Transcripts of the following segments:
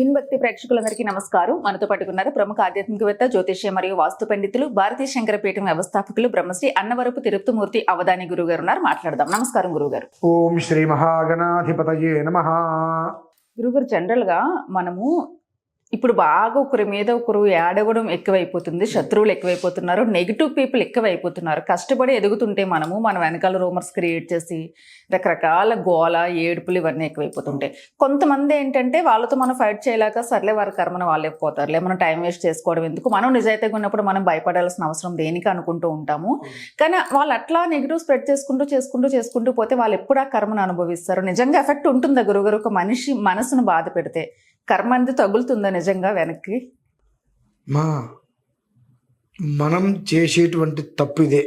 విన్భక్తి ప్రేక్షకులందరికీ నమస్కారం. మనతో పట్టుకున్నారు ప్రముఖ ఆధ్యాత్మికవేత్త జ్యోతిష్య మరియు వాస్తు పండితులు భారతీయ శంకరపీఠం వ్యవస్థాపకులు బ్రహ్మశ్రీ అన్నవరపు తిరుప్తమూర్తి అవధాని గురువు గారు ఉన్నారు. మాట్లాడదాం. నమస్కారం గురుగారు. ఓం శ్రీ మహాగణాధిపతయే నమ. గురుగారు జనరల్గా మనము ఇప్పుడు బాగా ఒకరి మీద ఒకరు ఏడవడం ఎక్కువైపోతుంది శత్రువులు ఎక్కువైపోతున్నారు నెగిటివ్ పీపుల్ ఎక్కువైపోతున్నారు. కష్టపడి ఎదుగుతుంటే మనము మన వెనకాల రూమర్స్ క్రియేట్ చేసి రకరకాల గోల ఏడుపులు ఇవన్నీ ఎక్కువైపోతుంటాయి. కొంతమంది ఏంటంటే వాళ్ళతో మనం ఫైట్ చేయలేక సర్లే వారి కర్మను వాళ్ళే పోతారులే మనం టైం వేస్ట్ చేసుకోవడం ఎందుకు? మనం నిజాయితీగా ఉన్నప్పుడు మనం భయపడాల్సిన అవసరం దేనికి అనుకుంటూ ఉంటాము. కానీ వాళ్ళు అట్లా నెగిటివ్ స్ప్రెడ్ చేసుకుంటూ చేసుకుంటూ చేసుకుంటూ పోతే వాళ్ళు ఎప్పుడు ఆ కర్మను అనుభవిస్తారు? నిజంగా ఎఫెక్ట్ ఉంటుందా. గురుగారు ఒక మనిషి మనసును బాధ పెడితే కర్మ అనేది తగులుతుందా నిజంగా వెనక్కి? మా మనం చేసేటువంటి తప్పు ఇదే.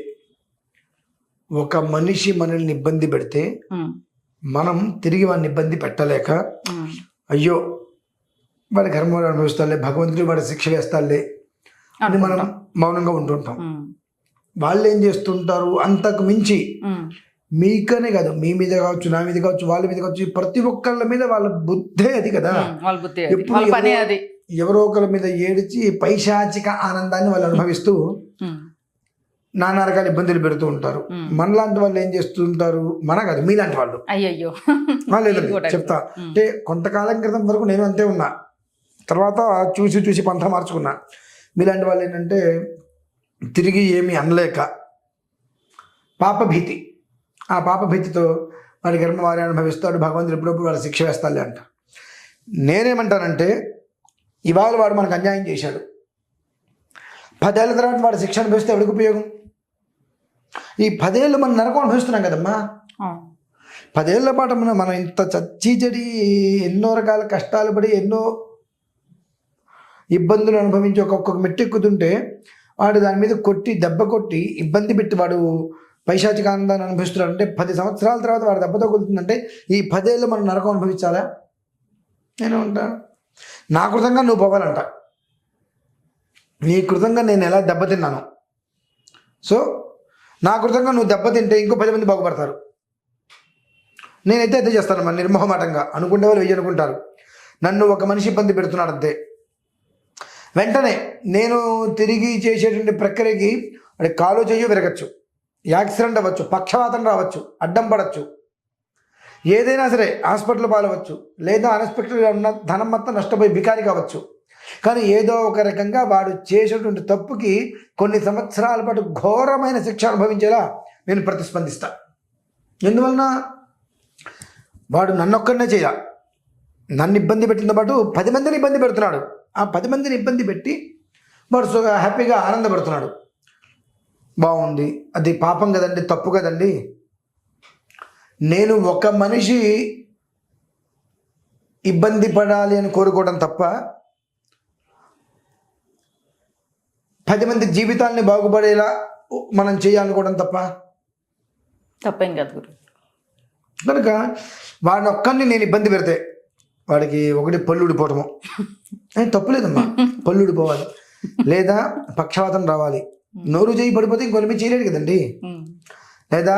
ఒక మనిషి మనల్ని ఇబ్బంది పెడితే మనం తిరిగి వాడిని ఇబ్బంది పెట్టలేక అయ్యో వాడి కర్మ అనుభవిస్తాలే భగవంతుడు వాడి శిక్ష వేస్తాలే అని మనం. మౌనంగా ఉంటుంటాం. వాళ్ళు ఏం చేస్తుంటారు? అంతకు మించి మీకనే కాదు మీ మీద కావచ్చు నా మీద కావచ్చు వాళ్ళ మీద కావచ్చు ప్రతి ఒక్కళ్ళ మీద వాళ్ళ బుద్ధే అది కదా. వాళ్ళ బుద్ధి అది. ఎప్పుడు వాళ్ళ పనే ఎవరో- అది. ఎవరో ఒకరి మీద ఏడిచి పైశాచిక ఆనందాన్ని వాళ్ళు అనుభవిస్తూ నానా రకాల ఇబ్బందులు పెడుతూ ఉంటారు. మనలాంటి వాళ్ళు ఏం చేస్తుంటారు మన కాదు మీలాంటి వాళ్ళు. అయ్యయ్యో. లేదండి కూడా చెప్తా. అంటే కొంతకాలం క్రితం వరకు నేను అంతే ఉన్నా. తర్వాత చూసి చూసి పంట మార్చుకున్నా. మీలాంటి వాళ్ళు ఏంటంటే తిరిగి ఏమీ అనలేక పాపభీతి. ఆ పాపభీతితో వాడి కర్మ వారి అనుభవిస్తాడు. భగవంతుడు ఎప్పుడప్పుడు వాడు శిక్ష వేస్తాలే అంట. నేనేమంటానంటే ఇవాళ వాడు మనకు అన్యాయం చేశాడు. పదేళ్ళ తర్వాత వాడు శిక్ష అనుభవిస్తే ఎవరికి ఉపయోగం? ఈ పదేళ్ళు మనం నరకం అనుభవిస్తున్నాం కదమ్మా. పదేళ్ళ పాటు మనం మనం ఇంత చచ్చి చెడి ఎన్నో రకాల కష్టాలు పడి ఎన్నో ఇబ్బందులు అనుభవించి ఒక్కొక్క మెట్టెక్కుతుంటే వాడు దాని మీద కొట్టి దెబ్బ కొట్టి ఇబ్బంది పెట్టి వాడు పైశాచిక ఆనందాన్ని అనుభవిస్తున్నాడు అంటే పది సంవత్సరాల తర్వాత వాడు దెబ్బ తగులుతుందంటే ఈ పదేళ్ళు మనం నరకం అనుభవించాలా? నేను ఉంటా నా కృతంగా నువ్వు పోవాలంట. నీ కృతంగా నేను ఎలా దెబ్బతిన్నాను? సో నా కృతంగా నువ్వు దెబ్బతింటే ఇంకో పది మంది బాగుపడతారు. నేనైతే అయితే చేస్తాను మన నిర్మోహమాటంగా. అనుకునే వాళ్ళు వెయ్యి అనుకుంటారు. నన్ను ఒక మనిషి ఇబ్బంది పెడుతున్నాడు అంతే వెంటనే నేను తిరిగి చేసేటువంటి ప్రక్రియకి అది కాలో చెయ్యి విరగచ్చు. యాక్సిడెంట్ అవ్వచ్చు పక్షవాతం రావచ్చు అడ్డం పడవచ్చు. ఏదైనా సరే హాస్పిటల్ పాలవచ్చు లేదా అన్ఎక్స్పెక్టెడ్గా ఉన్న ధనం మొత్తం నష్టపోయి బికారి కావచ్చు. కానీ ఏదో ఒక రకంగా వాడు చేసినటువంటి తప్పుకి కొన్ని సంవత్సరాల పాటు ఘోరమైన శిక్ష అనుభవించేలా నేను ప్రతిస్పందిస్తా. ఎందువలన? వాడు నన్నొక్కడనే చేయ నన్ను ఇబ్బంది పెట్టిన పాటు పది మందిని ఇబ్బంది పెడుతున్నాడు. ఆ పది మందిని ఇబ్బంది పెట్టి వాడు హ్యాపీగా ఆనందపడుతున్నాడు. బాగుంది. అది పాపం కదండి తప్పు కదండి. నేను ఒక మనిషి ఇబ్బంది పడాలి అని కోరుకోవడం తప్ప పది మంది జీవితాల్ని బాగుపడేలా మనం చేయాలనుకోవడం తప్ప తప్పేం కాదు గురు. కనుక వాడిని ఒక్కరిని నేను ఇబ్బంది పెడితే వాడికి ఒకటి పళ్ళు ఊడిపోవటము తప్పులేదమ్మా పళ్ళు ఊడిపోవాలి లేదా పక్షవాతం రావాలి. నోరు చేయి పడిపోతే ఇంకొన్ని మీద చేయలేడు కదండి. లేదా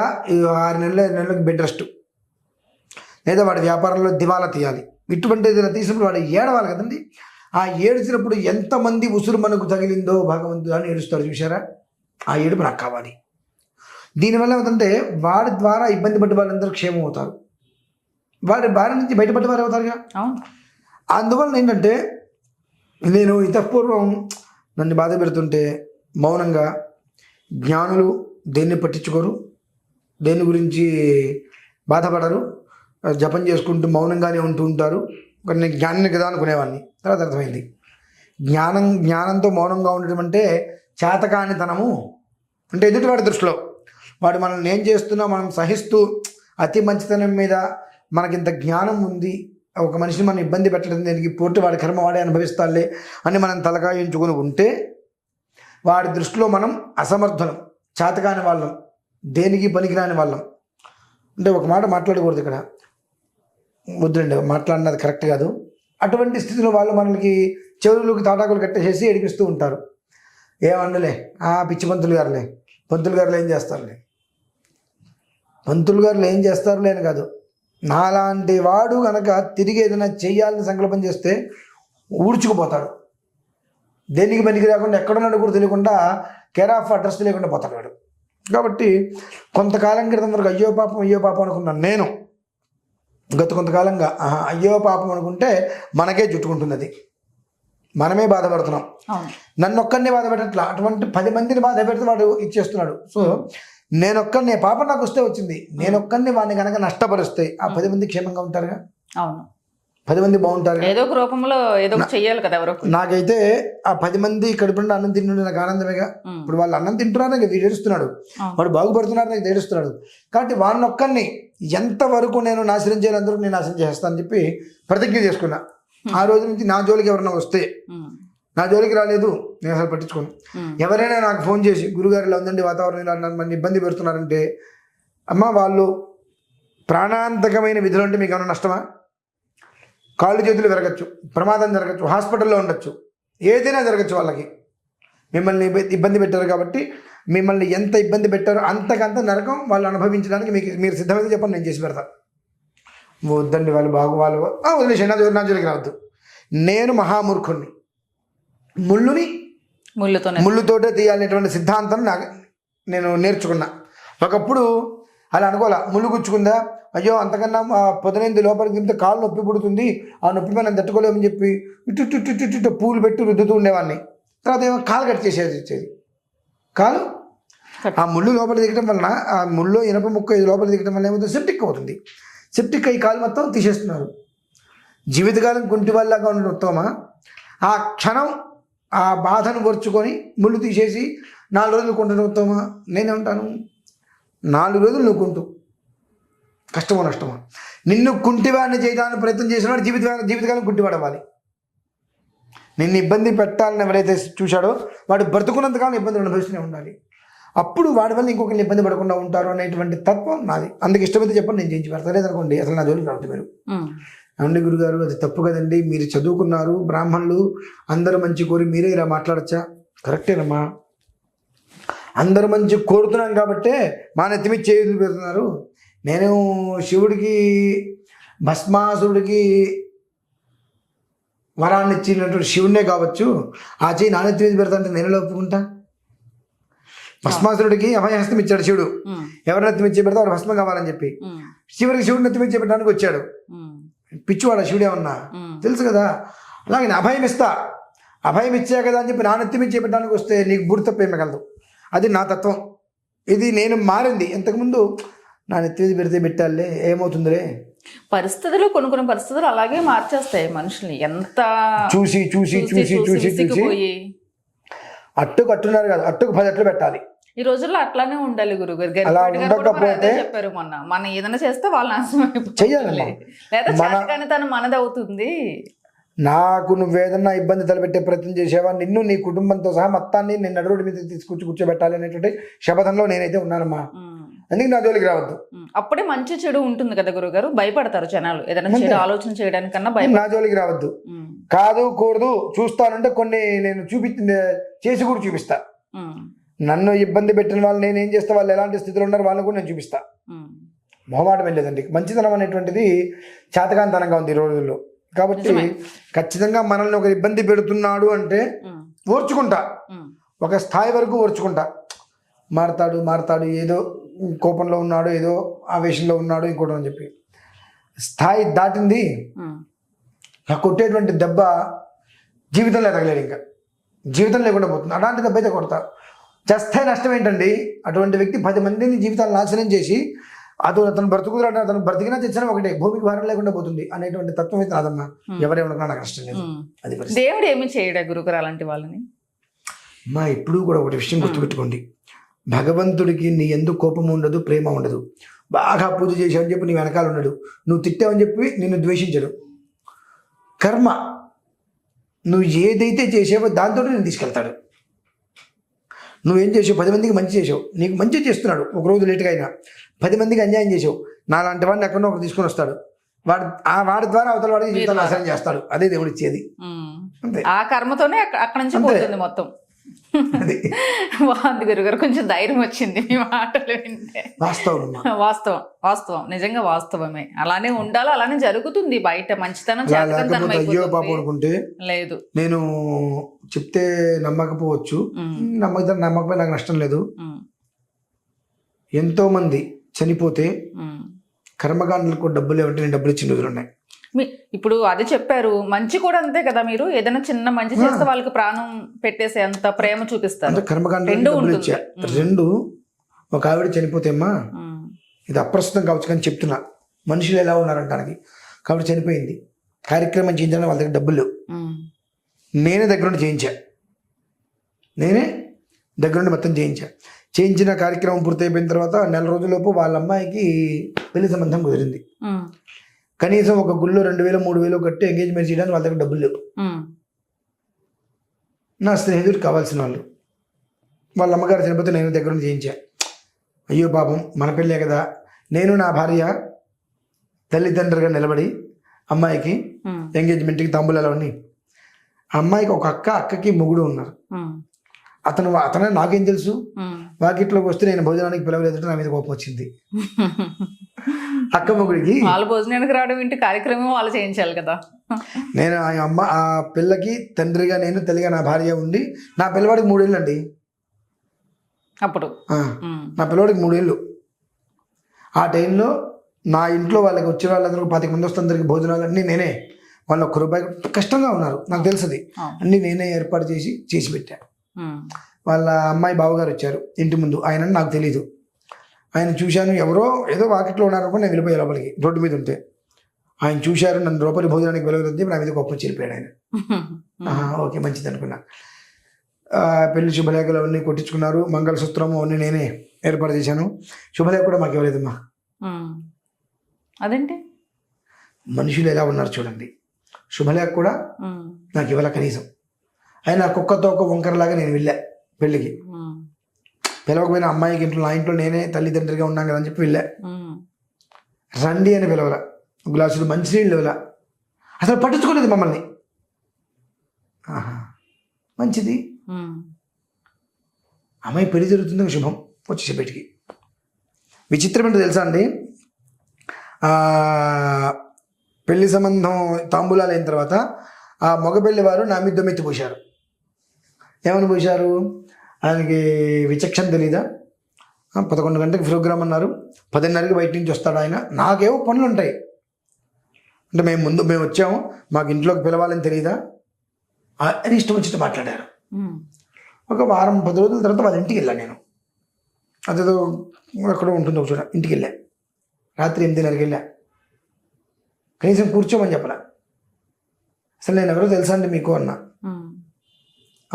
ఆరు నెలలు నెలలకు బెడ్ రెస్ట్. లేదా వాడి వ్యాపారంలో దివాలా తీయాలి. ఇటువంటి ఏదైనా తీసినప్పుడు వాడు ఏడవాలి కదండి. ఆ ఏడ్చినప్పుడు ఎంతమంది ఉసురు మనకు తగిలిందో భగవంతుడు అని ఏడుస్తాడు చూసారా ఆ ఏడుపు నాకు కావాలి. దీనివల్ల ఏమవుతుందంటే వాడి ద్వారా ఇబ్బంది పడ్డ వాళ్ళందరూ క్షేమం అవుతారు. వాడి బారి నుంచి బయటపడ్డ వారు అవుతారుగా. అందువలన ఏంటంటే నేను ఇతపూర్వం నన్ను బాధ పెడుతుంటే మౌనంగా జ్ఞానులు దేన్ని పట్టించుకోరు? దేని గురించి బాధపడరు? జపం చేసుకుంటూ మౌనంగానే ఉంటూ ఉంటారు. కొన్ని నేను జ్ఞానిని కదా అనుకునేవాడిని తర్వాత అర్థమైంది. జ్ఞానం జ్ఞానంతో మౌనంగా ఉండటం అంటే చేతకానితనము. అంటే ఎదుటివాడి దృష్టిలో. వాడు మనల్ని ఏం చేస్తున్నా మనం సహిస్తూ అతి మంచితనం మీద మనకింత జ్ఞానం ఉంది. ఒక మనిషిని మనం ఇబ్బంది పెట్టడం దీనికి? పూర్తి వాడి కర్మ వాడే అనుభవిస్తాలే అని మనం తలకాయించుకుని ఉంటే వాడి దృష్టిలో మనం అసమర్థులం చేతకాని వాళ్ళం దేనికి పనికిరాని వాళ్ళం. అంటే ఒక మాట మాట్లాడకూడదు ఇక్కడ. వద్దులండి మాట్లాడినది కరెక్ట్ కాదు. అటువంటి స్థితిలో వాళ్ళు మనకి చెవులకు తాటాకులు కట్టేసేసి ఏడిపిస్తూ ఉంటారు. ఏమన్నలే ఆ పిచ్చి పంతులు గారులే. పంతులు గారులు ఏం చేస్తారులే? పంతులు గారులు ఏం చేస్తారులే అని కాదు. నాలాంటి వాడు కనుక తిరిగి ఏదైనా చేయాలని సంకల్పం చేస్తే ఊడ్చుకుపోతాడు. దేనికి పనికి రాకుండా ఎక్కడున్నాడు కూడా తెలియకుండా కేర్ ఆఫ్ అడ్రస్ తెలియకుండా పోతాడు వాడు. కాబట్టి కొంతకాలం క్రితం వరకు అయ్యో పాపం అయ్యో పాపం అనుకున్నాను నేను. గత కొంతకాలంగా అయ్యో పాపం అనుకుంటే మనకే చుట్టుకుంటుంది అది మనమే బాధపడుతున్నాం. నన్ను ఒక్కరిని బాధ పెట్టట్లా అటువంటి పది మందిని బాధ పెడితే వాడు ఇచ్చేస్తున్నాడు. సో నేను ఒక్కరిని పాపం నాకు వస్తే వచ్చింది. నేను ఒక్కరిని వాడిని కనుక నష్టపరుస్తే ఆ పది మంది క్షేమంగా ఉంటారుగా? అవును. పది మంది బాగుంటారుగా ఏదో ఒక రూపంలో ఏదో చెయ్యాలి కదా ఎవరో. నాకైతే ఆ పది మంది కడుపుండి అన్నం తింటుండే నాకు ఆనందమేగా. ఇప్పుడు వాళ్ళు అన్నం తింటున్నారు నాకు ఏడుస్తున్నాడు. వాడు బాగుపడుతున్నాడు నాకు ఏడుస్తున్నాడు కాబట్టి వాడిని ఒక్కరిని ఎంతవరకు నేను నాశనం చేయాలి అందరూ నేను నాశనం చేస్తానని చెప్పి ప్రతిజ్ఞ చేసుకున్నా ఆ రోజు నుంచి నా జోలికి ఎవరైనా వస్తే. నా జోలికి రాలేదు నేను అసలు పట్టించుకోను. ఎవరైనా నాకు ఫోన్ చేసి గురుగారు ఇలా ఉందండి వాతావరణం ఇలా నన్ను ఇబ్బంది పెడుతున్నారంటే అమ్మ వాళ్ళు ప్రాణాంతకమైన విధులు అంటే మీకు ఏమైనా నష్టమా కాళ్ళు చేతులు విరగచ్చు ప్రమాదం జరగచ్చు హాస్పిటల్లో ఉండొచ్చు ఏదైనా జరగచ్చు వాళ్ళకి. మిమ్మల్ని ఇబ్బ- ఇబ్బంది పెట్టారు కాబట్టి మిమ్మల్ని ఎంత ఇబ్బంది పెట్టారో అంతకంత నరకం వాళ్ళు అనుభవించడానికి మీకు మీరు సిద్ధమైతే చెప్పండి నేను చేసి పెడతా. వద్దండి వాళ్ళు బాగు వాళ్ళు వదిలేసి నా నా జోలికి రావద్దు. నేను మహామూర్ఖుణ్ణి. ముళ్ళుని ముళ్ళుతోనే. ముళ్ళుతోటే తీయాలనేటువంటి సిద్ధాంతం నాకు నేను నేర్చుకున్నా. ఒకప్పుడు అలా అనుకోలే ముళ్ళు గుచ్చుకుందా? అయ్యో అంతకన్నా పొదనైంది లోపలికి దింపితే కాలు నొప్పి పుడుతుంది. ఆ నొప్పి మనం తట్టుకోలేమని చెప్పి ఇటు ఇటు ఇటు ఇటు పూలు పెట్టి రుద్దుతూ ఉండేవాడిని. తర్వాత ఏమో కాలు కట్ చేసేది వచ్చేది కాలు. ఆ ముళ్ళు లోపల దిగటం వలన ఆ ముళ్ళు ఇనప ముక్క లోపల దిగటం వల్ల ఏమవుతుంది? సెప్టిక్ అవుతుంది. సెప్టిక్ అయ్యి కాలు మొత్తం తీసేస్తున్నారు. జీవితకాలం కుంటి వాళ్ళగా ఉండడం ఉత్తమమా? ఆ క్షణం ఆ బాధను పొరుచుకొని ముళ్ళు తీసేసి నాలుగు రోజులు కొంటడం ఉత్తమమా? నేనేమంటాను? నాలుగు రోజులు నువ్వు కొంటు కష్టమో నష్టమో. నిన్ను కుంటివాడిని చేయడానికి ప్రయత్నం చేసినాడు జీవిత జీవితకాలం కుంటివాడు అవ్వాలి నిన్ను ఇబ్బంది పెట్టాలని ఎవరైతే చూశాడో వాడు బ్రతుకున్నంతకాలం ఇబ్బందులు అనుభవిస్తూనే ఉండాలి. అప్పుడు వాడి వల్ల ఇంకొకరిని ఇబ్బంది పడకుండా ఉంటారు అనేటువంటి తత్వం నాది. అందుకు ఇష్టమైతే చెప్పండి నేను చేయించి పెడతా. లేదనుకోండి అసలు నా జోలికి రావద్దు మీరు. ఏమండి గురుగారు? అది తప్పు కదండి. మీరు చదువుకున్నారు బ్రాహ్మణులు అందరూ మంచి కోరి మీరే ఇలా మాట్లాడచ్చా? కరెక్టేనమ్మా. అందరూ మంచి కోరుతున్నాం కాబట్టే మా నెత్తి మీద చేతులు పెడుతున్నారు? నేను శివుడికి భస్మాసురుడికి వరాన్ని ఇచ్చినటువంటి శివుడే కావచ్చు ఆ చేయి నా నెత్తి మీద పెడతా అంటే నేను ఒప్పుకుంటా భస్మాసురుడికి అభయహస్తం ఇచ్చాడు శివుడు. ఎవరి నెత్తి మీద చేపెడతా వాడు భస్మం కావాలని చెప్పి. శివుడికి శివుడి నెత్తి మీద చేపెట్టడానికి వచ్చాడు. పిచ్చివాడ శివుడే ఉన్నా. తెలుసు కదా? అలాగే నేను అభయం ఇస్తా అభయం ఇచ్చా కదా అని చెప్పి నా నెత్తి మీద చేపెట్టడానికి వస్తే నీకు బుడి తప్ప ఏమగలదు అది నా తత్వం. ఇది నేను మారింది. ఇంతకుముందు నా నెత్తి మీద పెడితే పెట్టాలే ఏమవుతుందిరే పరిస్థితులు కొన్ని కొన్ని పరిస్థితులు అలాగే మార్చేస్తాయి మనుషుల్ని. ఎంత చూసి చూసి చూసి చూసి చూసి అట్టుకు అట్టున్నారు కదా. అట్టుకు పది అట్లు పెట్టాలి. ఈ రోజుల్లో అట్లానే ఉండాలి గురుగారు అలా ఉండకపోతే- చెప్పారు మొన్న. మనం ఏదైనా చేస్తే వాళ్ళు నాశనం. చెయ్యాలమ్మా. లేదా తను మనది అవుతుంది. నాకు నువ్వేదన్నా ఇబ్బంది తలపెట్టే ప్రయత్నం చేసావా? నిన్ను నీ కుటుంబంతో సహా మొత్తాన్ని నేను నడువుడి మీద తీసుకొచ్చి కూర్చోబెట్టాలి అనేటువంటి శపథంలో నేనైతే ఉన్నానమ్మా. అందుకే నా జోలికి రావద్దు. అప్పుడే మంచి చెడు ఉంటుంది కదా గురుగారు భయపడతారు జనాలు. ఏదైనా చెడు ఆలోచన చేయడానికన్నా భయ నా జోలికి రావద్దు. కాదు కూడదు చూస్తానంటే కొన్ని నేను చూపి చేసి కూడా చూపిస్తా. నన్ను ఇబ్బంది పెట్టిన వాళ్ళు నేను ఏం చేస్తా వాళ్ళు ఎలాంటి స్థితిలో ఉన్నారు వాళ్ళని కూడా నేను చూపిస్తా. మొహమాటం లేదండి. మంచితనం అనేటువంటిది చేతకాంతనంగా ఉంది ఈ రోజుల్లో. కాబట్టి. ఖచ్చితంగా మనల్ని ఒక ఇబ్బంది పెడుతున్నాడు అంటే. ఓర్చుకుంటా. ఒక స్థాయి వరకు ఓర్చుకుంటా మారతాడు మారతాడు ఏదో కోపంలో ఉన్నాడు ఏదో ఆవేశంలో ఉన్నాడు ఇంకోటి అని చెప్పి స్థాయి దాటింది. ఆ కొట్టేటువంటి దెబ్బ జీవితంలో ఎదగలేడు ఇంకా జీవితం లేకుండా పోతుంది అలాంటి దెబ్బ అయితే కొడతా చస్తే నష్టం ఏంటండి అటువంటి వ్యక్తి పది మందిని జీవితాలు నాశనం చేసి అతను అతను బ్రతుకుతున్నాడు అతను బ్రతికినా తెచ్చినా ఒకటే భూమికి భారం లేకుండా పోతుంది అనేటువంటి తత్వం అయితే నాదమ్మా. ఎవరేమన్నా నాకు కష్టం లేదు. అది దేవుడు ఏమి చేయడా గురుగారు అలాంటి వాళ్ళని? మా ఎప్పుడూ కూడా ఒకటి విషయం గుర్తుపెట్టుకోండి. భగవంతుడికి నీ ఎందుకు కోపం ఉండదు ప్రేమ ఉండదు. బాగా పూజ చేసావని చెప్పి నీ వెనకాల ఉండడు నువ్వు తిట్టావని చెప్పి నిన్ను ద్వేషించడు. కర్మ నువ్వు ఏదైతే చేసావో దాంతో నేను తీసుకెళ్తాడు. నువ్వేం చేసావు? పది మందికి మంచి చేసావు. నీకు మంచి చేస్తున్నాడు. ఒక రోజు లేట్గా అయినా. పది మందికి అన్యాయం చేసావు. నాలాంటి వాడిని ఎక్కడో ఒకటి తీసుకొని వస్తాడు. వాడు ఆ వాడి ద్వారా అవతల వాడికి జీవితాలు నాశనం చేస్తాడు. అదే దేవుడు ఇచ్చేది. అంతే. ఆ కర్మతోనే అక్క- అక్కడి నుంచి మొత్తం. బాగుంది గురుగారు కొంచెం ధైర్యం వచ్చింది మీ మాటలు వింటే. వాస్తవం. వాస్తవం వాస్తవం నిజంగా వాస్తవమే. అలానే ఉండాలి అలానే జరుగుతుంది బయట మంచితనం అయ్యో పాప. అనుకుంటే లేదు. నేను చెప్తే నమ్మకపోవచ్చు. నమ్మక నమ్మకపోతే నాకు నష్టం లేదు. ఎంతో మంది చనిపోతే. కర్మకాండలకు డబ్బులు ఏమంటే నేను డబ్బులు ఇచ్చిన రోజులు ఉన్నాయి. ఇప్పుడు అది చెప్పారు. మంచి కూడా అంతే కదా మీరు? ఏదైనా చిన్న మంచి చేస్తే వాళ్ళకి ప్రాణం పెట్టేసే అంత ప్రేమ చూపిస్తారు. అంటే కర్మకాండలకు రెండు. రెండు ఒక ఆవిడ చనిపోతే అమ్మా ఉమ్, ఇది అప్రస్తుతం కావచ్చు కానీ చెప్తున్నా. మనుషులు ఎలా ఉన్నారంటానికి? కాబట్టి చనిపోయింది. కార్యక్రమం చేయించడానికి వాళ్ళ దగ్గర డబ్బులు లేవు. నేనే దగ్గరుండి చేయించా. నేనే దగ్గరుండి మొత్తం చేయించా. చేయించిన కార్యక్రమం పూర్తయిపోయిన తర్వాత నెల రోజులలోపు వాళ్ళ అమ్మాయికి పెళ్ళి సంబంధం కుదిరింది. కనీసం ఒక గుళ్ళో రెండు వేలు మూడు వేలు కట్టి ఎంగేజ్మెంట్ చేయడానికి వాళ్ళ దగ్గర డబ్బులు లేవు. నా స్నేహితుడికి కావాల్సిన వాళ్ళు. వాళ్ళ అమ్మగారు చనిపోతే నేను దగ్గర నుంచి చేయించా. అయ్యో పాపం మన పెళ్ళే కదా. నేను నా భార్య తల్లిదండ్రులుగా నిలబడి అమ్మాయికి ఎంగేజ్మెంట్కి తంబులు అవన్నీ. అమ్మాయికి ఒక అక్క అక్కకి మొగుడు ఉన్నారు. అతను అతనే నాకేం తెలుసు. వాకిట్లోకి వస్తే నేను భోజనానికి పిలవలేదంటే నా మీద కోపం వచ్చింది. అక్క మొగుడికి వాళ్ళు భోజనానికి రావడం ఇంటి కార్యక్రమం వాళ్ళు చేయించాలి కదా. నేను ఆ అమ్మ ఆ పిల్లకి తండ్రిగా నేను తల్లిగా నా భార్య ఉండి నా పిల్లవాడికి మూడేళ్ళు అండి అప్పుడు నా పిల్లవాడికి మూడేళ్ళు. ఆ టైంలో నా ఇంట్లో వాళ్ళకి వచ్చిన వాళ్ళందరూ పాతిక మంది వస్తే అందరికి భోజనాలు అన్నీ నేనే. వాళ్ళు ఒక్క రూపాయి కష్టంగా ఉన్నారు నాకు తెలుసుది. అన్నీ నేనే ఏర్పాటు చేసి చేసి పెట్టా. ఉమ్, వాళ్ళ అమ్మాయి బావగారు వచ్చారు ఇంటి ముందు. ఆయన నాకు తెలియదు ఆయన చూశాను ఎవరో ఏదో వాకిట్లో ఉన్నారనుకో నేను వెళ్ళిపోయా లోపలికి. రోడ్డు మీద ఉంటే. ఆయన చూశారు నన్ను లోపలి భోజనానికి చెప్పి నా మీద గొప్ప చెరిపాడు ఆయన. ఓకే మంచిది అనుకున్నా. పెళ్ళి శుభలేఖలు అవన్నీ కొట్టించుకున్నారు. మంగళసూత్రం అవన్నీ నేనే ఏర్పాటు చేశాను. శుభలేఖ కూడా మాకు ఇవ్వలేదమ్మా. అదేంటి? మనుషులు ఎలా ఉన్నారు చూడండి. శుభలేఖ కూడా నాకు ఇవ్వాల కనీసం? అయినా కుక్కతో ఒక వంకరలాగా నేను వెళ్ళా పెళ్ళికి. పిలవకపోయినా అమ్మాయికి ఇంట్లో నా ఇంట్లో నేనే తల్లిదండ్రిగా ఉన్నాను కదా అని చెప్పి వెళ్ళా. రండి అని పిలవల. గ్లాసులు మంచినీళ్ళు ఇవ్వల. అసలు పట్టించుకోలేదు మమ్మల్ని. ఆహా మంచిది. అమ్మాయి పెళ్ళి జరుగుతుంది శుభం. వచ్చేసే బయటికి. విచిత్రం ఏంటో తెలుసా అండి? పెళ్ళి సంబంధం తాంబూలాలు అయిన తర్వాత ఆ మగ పెళ్ళి వారు నా మీద దొమ్మెత్తి పోశారు ఏమని పోశారు ఆయనకి విచక్షణ తెలీదా? పదకొండు గంటలకు ప్రోగ్రామ్ అన్నారు. పదిన్నరకి బయట నుంచి వస్తాడు ఆయన. నాకేవో పనులు ఉంటాయి అంటే మేము ముందు మేము వచ్చాము. మాకు ఇంట్లోకి పిలవాలని తెలియదా అని ఇష్టం వచ్చినట్టు మాట్లాడారు. ఒక వారం పది రోజుల తర్వాత వాళ్ళ ఇంటికి వెళ్ళాను నేను. అదేదో ఎక్కడో ఉంటుంది ఒక చోట. ఇంటికి వెళ్ళా. రాత్రి ఎనిమిదిన్నరకి వెళ్ళా. కనీసం కూర్చోమని చెప్పలా. అసలు నేను ఎవరో తెలుసా అండి మీకు అన్న?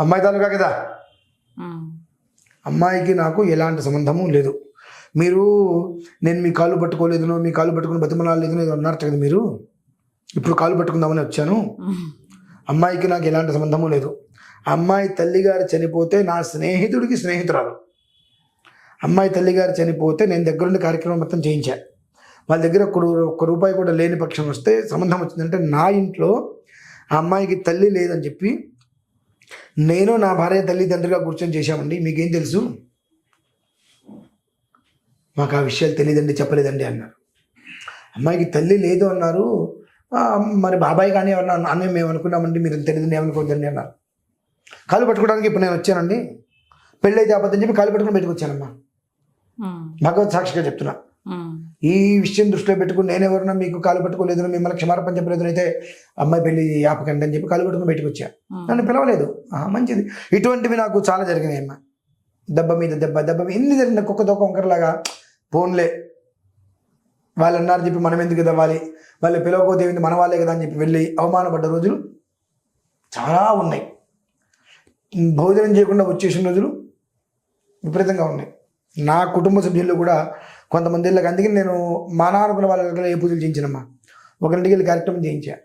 అమ్మాయి తాలూకా కదా? అమ్మాయికి నాకు ఎలాంటి సంబంధము లేదు. మీరు నేను మీ కాళ్ళు పట్టుకోలేదునో మీ కాళ్ళు పట్టుకుని బతిమలాలేదునో ఏదో అన్నారు కదా మీరు? ఇప్పుడు కాళ్ళు పట్టుకుందామని వచ్చాను. అమ్మాయికి నాకు ఎలాంటి సంబంధము లేదు. అమ్మాయి తల్లిగారు చనిపోతే నా స్నేహితుడికి స్నేహితురాలు. అమ్మాయి తల్లిగారు చనిపోతే నేను దగ్గరుండి కార్యక్రమం మొత్తం చేయించా. వాళ్ళ దగ్గర ఒక్క ఒక్క రూపాయి కూడా లేని పక్షం వస్తే సంబంధం వచ్చిందంటే నా ఇంట్లో ఆ అమ్మాయికి తల్లి లేదని చెప్పి నేను నా భార్య తల్లిదండ్రులుగా కూర్చొని చేశామండి. మీకేం తెలుసు? మాకు ఆ విషయాలు తెలియదండి చెప్పలేదండి అన్నారు. అమ్మాయికి తల్లి లేదు అన్నారు. "ఆ, మరి బాబాయ్ కానీ ఎవరన్నా అన్న మేము అనుకున్నామండి మీరు తెలియదని ఏమనుకోవద్దండి అన్నారు. కాలు పట్టుకోవడానికి ఇప్పుడు నేను వచ్చానండి. పెళ్ళి అయితే అబద్ధం చెప్పి కాలు పట్టుకుని బయటకు వచ్చానమ్మా. భగవత్ సాక్షిగా చెప్తున్నా. ఈ విషయం దృష్టిలో పెట్టుకుని నేనెవరన్నా మీకు కాలు పట్టుకోలేదు మిమ్మల్ని క్షమాపణ చెప్పలేదు అయితే అమ్మాయి పెళ్ళి ఆపకండి అని చెప్పి కాలు పట్టుకుని బయటకు వచ్చా. నన్ను పిలవలేదు. మంచిది. ఇటువంటివి నాకు చాలా జరిగినాయి అమ్మా. దెబ్బ మీద దెబ్బ దెబ్బ మీద ఎన్ని జరిగిన కుక్క తోక వంకరలాగా ఫోన్లే వాళ్ళు అన్నారు చెప్పి మనం ఎందుకు ఇవ్వాలి వాళ్ళు పిలవకపోతే ఏమిటి మన వాళ్ళే కదా అని చెప్పి వెళ్ళి అవమానపడ్డ రోజులు చాలా ఉన్నాయి. భోజనం చేయకుండా వచ్చేసిన రోజులు విపరీతంగా ఉన్నాయి. నా కుటుంబ సభ్యుల్లో కూడా కొంతమంది ఇళ్ళకి అందుకే నేను మా నాన్నకున్న వాళ్ళ ఏ పూజలు చేయించానమ్మా. ఒకరింటికి వెళ్ళి కార్యక్రమం చేయించా.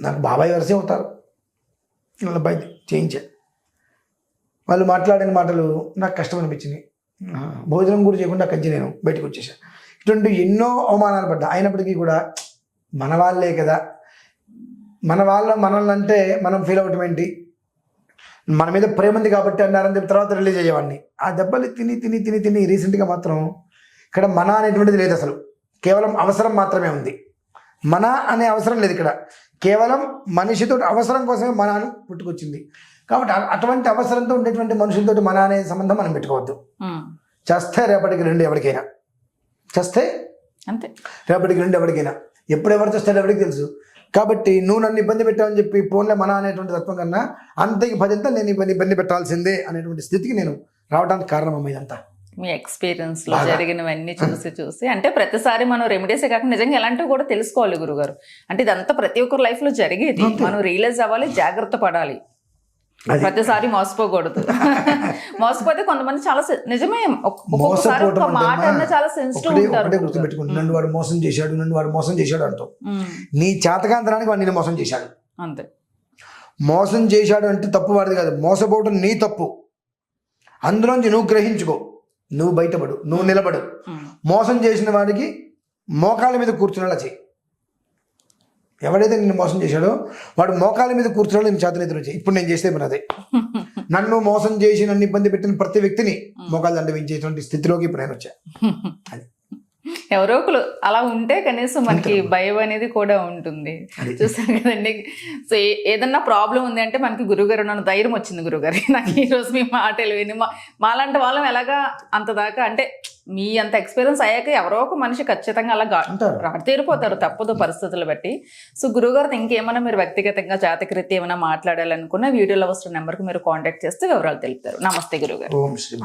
నాకు బాబాయ్ వరసే అవుతారు. వాళ్ళ అబ్బాయి చేయించా. వాళ్ళు మాట్లాడిన మాటలు నాకు కష్టం అనిపించింది. భోజనం కూడా చేయకుండా కంచి నేను బయటకు వచ్చేసా. ఇటువంటి ఎన్నో అవమానాలు పడ్డా. అయినప్పటికీ కూడా మన వాళ్ళే కదా. మన వాళ్ళ మనల్ని అంటే మనం ఫీల్ అవటం ఏంటి? మన మీద ప్రేమ ఉంది కాబట్టి అన్నారని చెప్పి తర్వాత రిలీజ్ అయ్యేవాడిని. ఆ దెబ్బలు తిని తిని తిని తిని రీసెంట్గా మాత్రం ఇక్కడ మన అనేటువంటిది లేదు అసలు. కేవలం అవసరం మాత్రమే ఉంది. మన అనే అవసరం లేదు ఇక్కడ. కేవలం మనిషితో అవసరం కోసమే మన అని పుట్టుకొచ్చింది. కాబట్టి అటువంటి అవసరంతో ఉండేటువంటి మనుషులతో మన అనే సంబంధం మనం పెట్టుకోవద్దు. చేస్తే రేపటికి రెండు ఎవరికైనా. చేస్తే అంతే. రేపటికి రెండు ఎవరికైనా. ఎప్పుడు ఎవరు చేస్తాడో ఎవరికి తెలుసు. కాబట్టి నువ్వు నన్ను ఇబ్బంది పెట్టావని చెప్పి ఫోన్లో మన అనేటువంటి తత్వం కన్నా అంతకి పదింత నేను ఇబ్బంది ఇబ్బంది పెట్టాల్సిందే అనేటువంటి స్థితికి నేను రావడానికి కారణం ఇదంతా మీ ఎక్స్పీరియన్స్లో. జరిగినవన్నీ చూసి చూసి అంటే ప్రతిసారి మనం రెమెడీస్ కాకుండా నిజంగా ఎలాంటివి కూడా తెలుసుకోవాలి గురుగారు అంటే ఇదంతా ప్రతి ఒక్కరి లైఫ్లో జరిగేది. మనం రియలైజ్ అవ్వాలి జాగ్రత్త పడాలి. ప్రతిసారి మోసపోకూడదు. మోసపోతే కొంతమంది చాలా నిజమే ఒక్- ఒక్కొక్కసారి మాట అంటే అన్నా చాలా సెన్సిటివ్ ఉంటారు. ఒకటే గురుగారు. గుర్తుపెట్టుకుంటు. నన్ను వాడు మోసం చేశాడు నన్ను వాడు మోసం చేశాడు అంటావు. ఉమ్, నీ చేతకాంతరానికి వాడు నేను మోసం చేశాడు. అంతే. మోసం చేశాడు అంటే తప్పు వాడిది కాదు. మోసపోవడం నీ తప్పు. అందులోంచి నువ్వు గ్రహించుకో. నువ్వు బయటపడు. నువ్వు నిలబడు. మోసం చేసిన వాడికి మోకాల మీద కూర్చునేలా చెయ్యి ఎవడైతే నిన్ను మోసం చేశాడో వాడు మోకాల మీద కూర్చున్నాడు నేను చేతనెదురు చేయి. ఇప్పుడు నేను చేసే పని అదే. నన్ను మోసం చేసి నన్ను ఇబ్బంది పెట్టిన ప్రతి వ్యక్తిని మోకాలు దండ వేయించేటువంటి స్థితిలోకి ఇప్పుడు నేను వచ్చా. అది. ఎవరో ఒకరు అలా ఉంటే కనీసం మనకి భయం అనేది కూడా ఉంటుంది. చూసారు కదండి. సో ఏదన్నా ప్రాబ్లం ఉంది అంటే మనకి గురుగారు నన్ను ధైర్యం వచ్చింది గురుగారు. నాకు ఈ రోజు మీ మాటలు విని మా మాలాంటి వాళ్ళం ఎలాగా అంత దాకా అంటే మీ అంత ఎక్స్పీరియన్స్ అయ్యాక ఎవరో ఒక మనిషి ఖచ్చితంగా అలా గా- అంటారు రాడు తీరిపోతారు తప్పదు పరిస్థితులు బట్టి. సో గురుగారు ఇంకేమైనా మీరు వ్యక్తిగతంగా జాతకరీత్యా ఏమైనా మాట్లాడాలనుకున్న వీడియోలో వస్తున్న నెంబర్కి మీరు కాంటాక్ట్ చేస్తే వివరాలు తెలుపుతారు. నమస్తే గురుగారు. ఓం శ్రీ